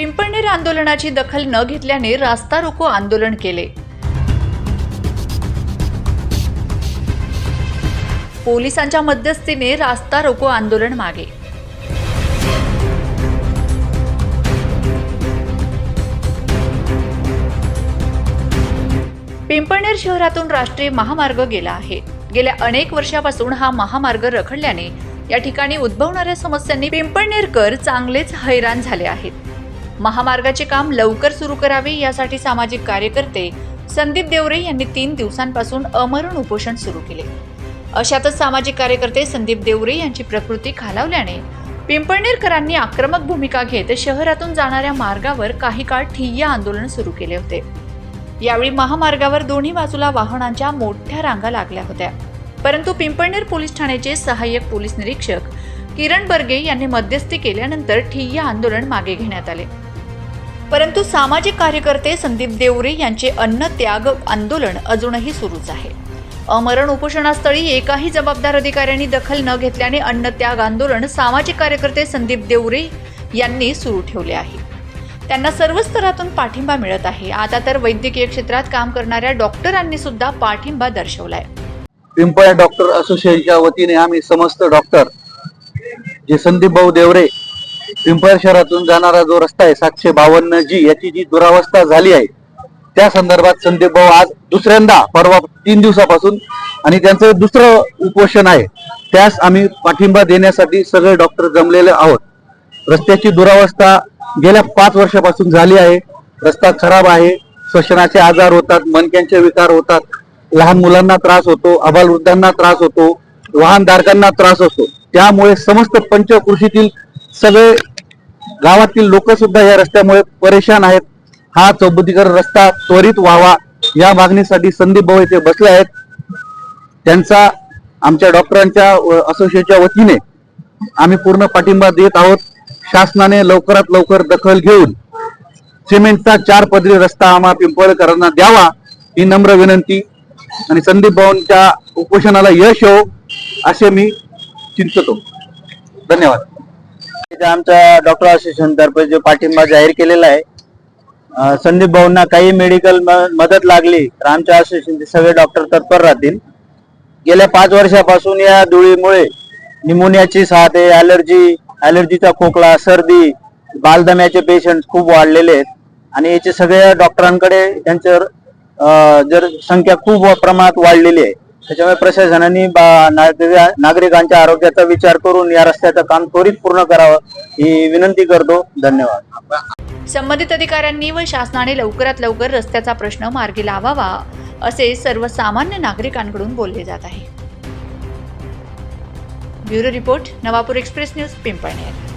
पिंपळनेर आंदोलनाची दखल न घेतल्याने रास्ता रोको आंदोलन केले. पोलिसांच्या मध्यस्थीने रास्ता रोको आंदोलन मागे. पिंपळनेर शहरातून राष्ट्रीय महामार्ग गेला आहे. गेल्या अनेक वर्षापासून हा महामार्ग रखडल्याने या ठिकाणी उद्भवणाऱ्या समस्यांनी पिंपळनेरकर चांगलेच हैराण झाले आहेत. महामार्गाचे काम लवकर सुरू करावे यासाठी सामाजिक कार्यकर्ते संदीप देवरे यांनी तीन दिवसांपासून अमरण उपोषण सुरू केले. अशातच सामाजिक कार्यकर्ते संदीप देवरे यांची प्रकृती खालावल्याने पिंपळनेरकरांनी आक्रमक भूमिका घेत शहरातून जाणाऱ्या मार्गावर काही काळ ठिय्या आंदोलन सुरू केले होते. यावेळी महामार्गावर दोन्ही बाजूला वाहनांच्या मोठ्या रांगा लागल्या होत्या. परंतु पिंपळनेर पोलीस ठाण्याचे सहाय्यक पोलीस निरीक्षक किरण बर्गे यांनी मध्यस्थी केल्यानंतर ठिय्या आंदोलन मागे घेण्यात आले. परंतु सामाजिक कार्यकर्ते संदीप देवरे यांचे अन्न त्याग आंदोलन अजूनही सुरूच आहे. अमरण उपोषणास्थळी एकाही जबाबदार अधिकाऱ्यांनी दखल न घेतल्याने अन्न त्याग आंदोलन सामाजिक कार्यकर्ते संदीप देवरे यांनी सुरू ठेवले आहे. त्यांना सर्व स्तरातून पाठिंबा मिळत आहे. आता तर वैद्यकीय क्षेत्रात काम करणाऱ्या डॉक्टरांनी सुद्धा पाठिंबा दर्शवलाय. पिंपळ डॉक्टर असोसिएशनच्या वतीने आम्ही समस्त डॉक्टर जे संदीप भाऊ देवरे पिंपळ शहरातून जाणारा जो रस्ता आहे सातशे बावन्न जी याची जी दुरावस्था झाली आहे त्या संदर्भात संदीप भाऊ आज दुसऱ्यांदा परवा तीन दिवसापासून आणि त्यांचं दुसरं उपोषण आहे त्यास आम्ही पाठिंबा देण्यासाठी सगळे डॉक्टर जमलेले आहोत. रस्त्याची दुरावस्था गेल्या पाच वर्षापासून झाली आहे रस्ता खराब आहे श्वसनाचे आजार होतात मनक्यांचे विकार होतात लहान मुलांना त्रास होतो अबालवृद्धांना त्रास होतो वाहनधारकांना त्रास असतो त्यामुळे समस्त पंचकृषीतील सगळे गावातील लोक सुद्धा या रस्त्यामुळे परेशान आहेत. हा चौबुद्धीकर रस्ता त्वरित व्हावा या मागणीसाठी संदीप भाऊ येथे बसले आहेत. त्यांचा आमच्या डॉक्टरांच्या असोसिएशनच्या वतीने आम्ही पूर्ण पाठिंबा देत आहोत. शासनाने लवकरात लवकर दखल घेऊन सिमेंटचा चार पदरी रस्ता आम्हा पिंपळकरांना द्यावा ही नम्र विनंती. आणि संदीप भाऊंच्या उपोषणाला यश येवो असे मी चिंततो. धन्यवाद. आमच्या डॉक्टर असोसिएशन तर्फे जो पाठिंबा जाहीर केलेला आहे संदीप भाऊंना काही मेडिकल मदत लागली तर आमच्या असोसिएशनचे सगळे डॉक्टर तत्पर राहतील. गेल्या पाच वर्षापासून या धुळीमुळे निमोनियाची साथ आहे अलर्जी खोकला सर्दी बालदम्याचे पेशंट खूप वाढलेले आहेत. आणि याचे सगळ्या डॉक्टरांकडे त्यांच्यावर जर संख्या खूप प्रमाणात वाढलेली आहे. त्याच्यामुळे प्रशासनाने बा- नागरिकांच्या आरोग्याचा विचार करून या रस्त्याचं काम त्वरित पूर्ण करावं ही विनंती करतो. धन्यवाद. संबंधित अधिकाऱ्यांनी व शासनाने लवकरात लवकर रस्त्याचा प्रश्न मार्गी लावावा असे सर्वसामान्य नागरिकांकडून बोलले जात आहे. Bureau report Navapur express news Pimpalner.